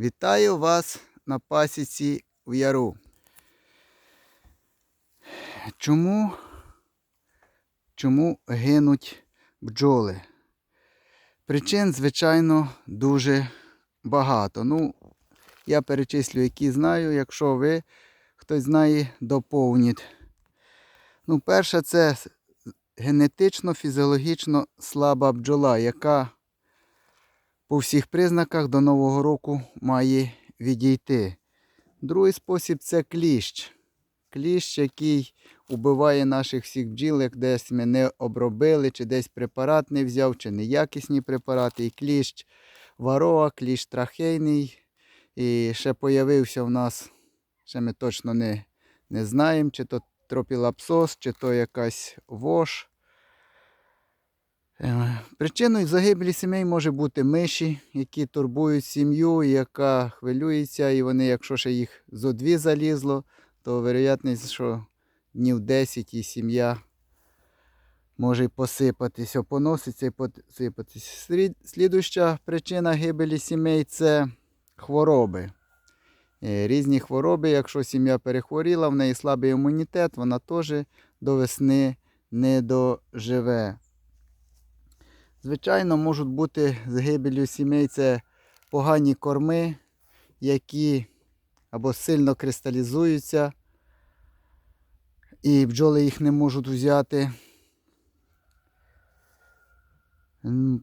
Вітаю вас на пасіці в яру. Чому, чому гинуть бджоли? Причин, звичайно, дуже багато. Ну, я перечислю, які знаю. Якщо ви хтось знає, доповніть. Ну, перше, це генетично, фізіологічно слаба бджола, яка по всіх признаках до Нового року має відійти. Другий спосіб це кліщ. Кліщ, який убиває наших всіх бджіл, як десь ми не обробили, чи десь препарат не взяв, чи неякісні препарати. І кліщ варова, кліщ трахейний. І ще появився в нас, ще ми точно не, не знаємо, чи то тропілапсос, чи то якась вож. Е, Причиною загибелі сімей може бути миші, які турбують сім'ю, яка хвилюється, і вони, якщо ще їх зо дві залізло, то вероятність, що днів 10 і сім'я може й посипатися, поноситься і посипатися. Слідуща причина гибелі сімей це хвороби. Е, Різні хвороби, якщо сім'я перехворіла, в неї слабий імунітет, вона теж до весни не доживе. Звичайно, можуть бути загибелью сімей це погані корми, які або сильно кристалізуються, і бджоли їх не можуть взяти.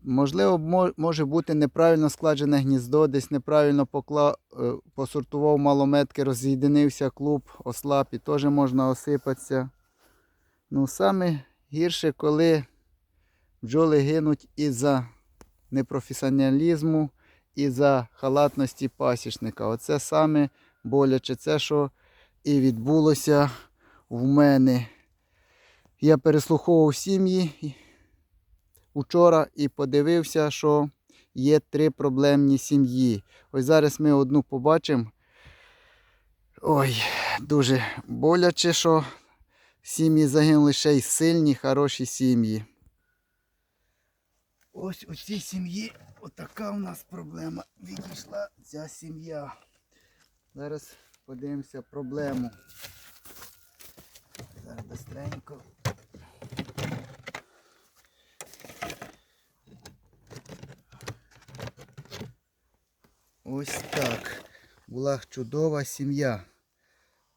Можливо, може бути неправильно складене гніздо, десь неправильно покла... е, посортував малометки, роз'єдинився клуб, ослаб і теж можна осипатися. Ну, саме гірше, коли бджоли гинуть із-за непрофесіоналізму, із-за халатності пасічника. Оце саме боляче, це що і відбулося в мене. Я переслуховував сім'ї учора і подивився, що є три проблемні сім'ї. Ось зараз ми одну побачимо. Ой, дуже боляче, що сім'ї загинули ще й сильні, хороші сім'ї. Ось у цій сім'ї отака у нас проблема. Відійшла ця сім'я. Зараз подивимося проблему. Зараз быстренько. Ось так. Була чудова сім'я.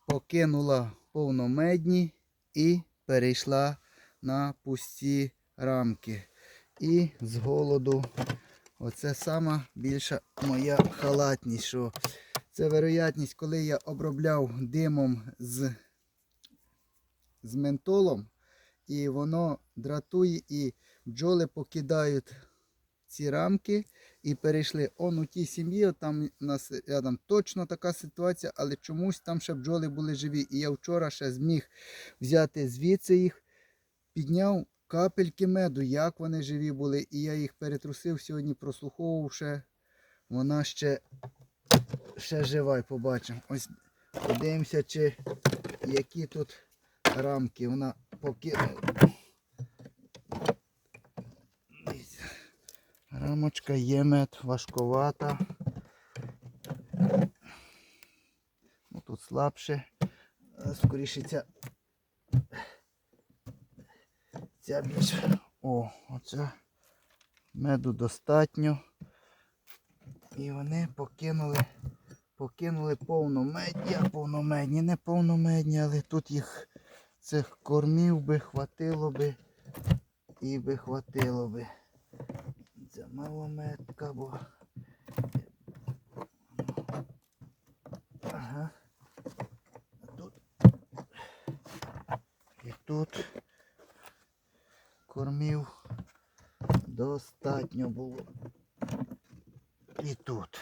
Покинула повномедні і перейшла на пусті рамки. І з голоду. Оце сама більша моя халатність. Що це вероятність, коли я обробляв димом з, з ментолом, і воно дратує, і бджоли покидають ці рамки і перейшли. Он у тій сім'ї, там у нас рядом точно така ситуація, але чомусь там ще бджоли були живі. І я вчора ще зміг взяти звідси їх, підняв капельки меду, як вони живі були. І я їх перетрусив сьогодні, прослуховував ще. Вона ще, ще жива, і побачимо. Ось подивимося, чи які тут рамки. Вона покинула. Рамочка є мед, важковата. Ну, тут слабше. Скоріше ця. Ця більш. О, оця меду достатньо. І вони покинули, покинули повномедні, а повномедні, не повномедні, але тут їх цих кормів би хватило би і би хватило би. Це малометка, бо. Ага. А тут. І тут кормів достатньо було. І тут.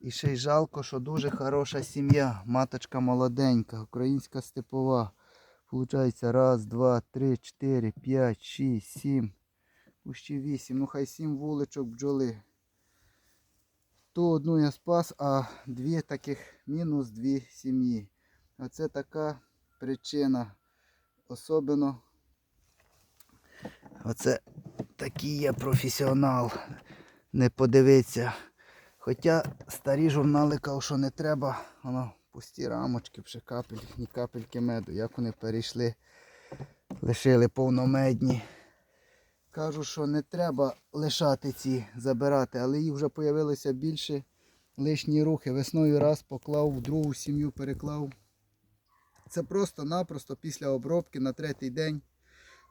І ще й жалко, що дуже хороша сім'я. Маточка молоденька, українська степова. Получається раз, два, три, чотири, п'ять, шість, сім. Пущі вісім. Ну хай сім вуличок бджоли. Ту одну я спас, а дві таких мінус дві сім'ї. Оце така причина. Особливо оце такий я професіонал. Не подивиться. Хоча старі журнали кажуть, що не треба, воно пусті рамочки, вже капель, ні капельки меду. Як вони перейшли, лишили повномедні. Кажу, що не треба лишати ці, забирати, але їх вже з'явилося більше лишні рухи. Весною раз поклав, в другу сім'ю переклав. Це просто-напросто після обробки на третій день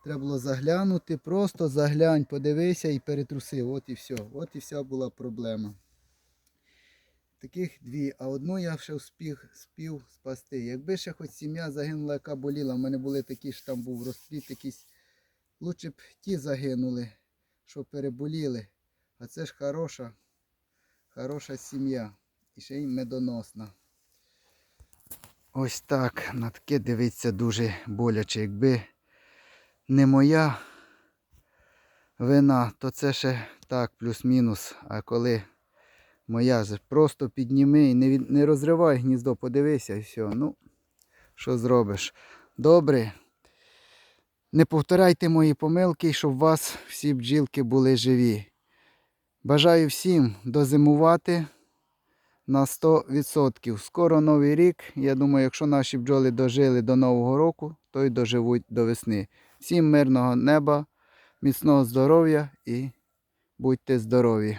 треба було заглянути, просто заглянь, подивися і перетрусив. От і все. От і вся була проблема. Таких дві, а одну я ще встиг спів спасти. Якби ще хоч сім'я загинула, яка боліла, в мене були такі ж там був розпліт якийсь. Лучше б ті загинули, що переболіли. А це ж хороша, хороша сім'я. І ще й медоносна. Ось так. На таке дивиться дуже боляче. Якби не моя вина, то це ще так, плюс-мінус. А коли моя же просто підніми і не, не розривай гніздо, подивися і все. Ну, що зробиш? Добре. Не повторяйте мої помилки, щоб у вас всі бджілки були живі. Бажаю всім дозимувати на 100%. Скоро новий рік. Я думаю, якщо наші бджоли дожили до Нового року, то й доживуть до весни. Всім мирного неба, міцного здоров'я і будьте здорові!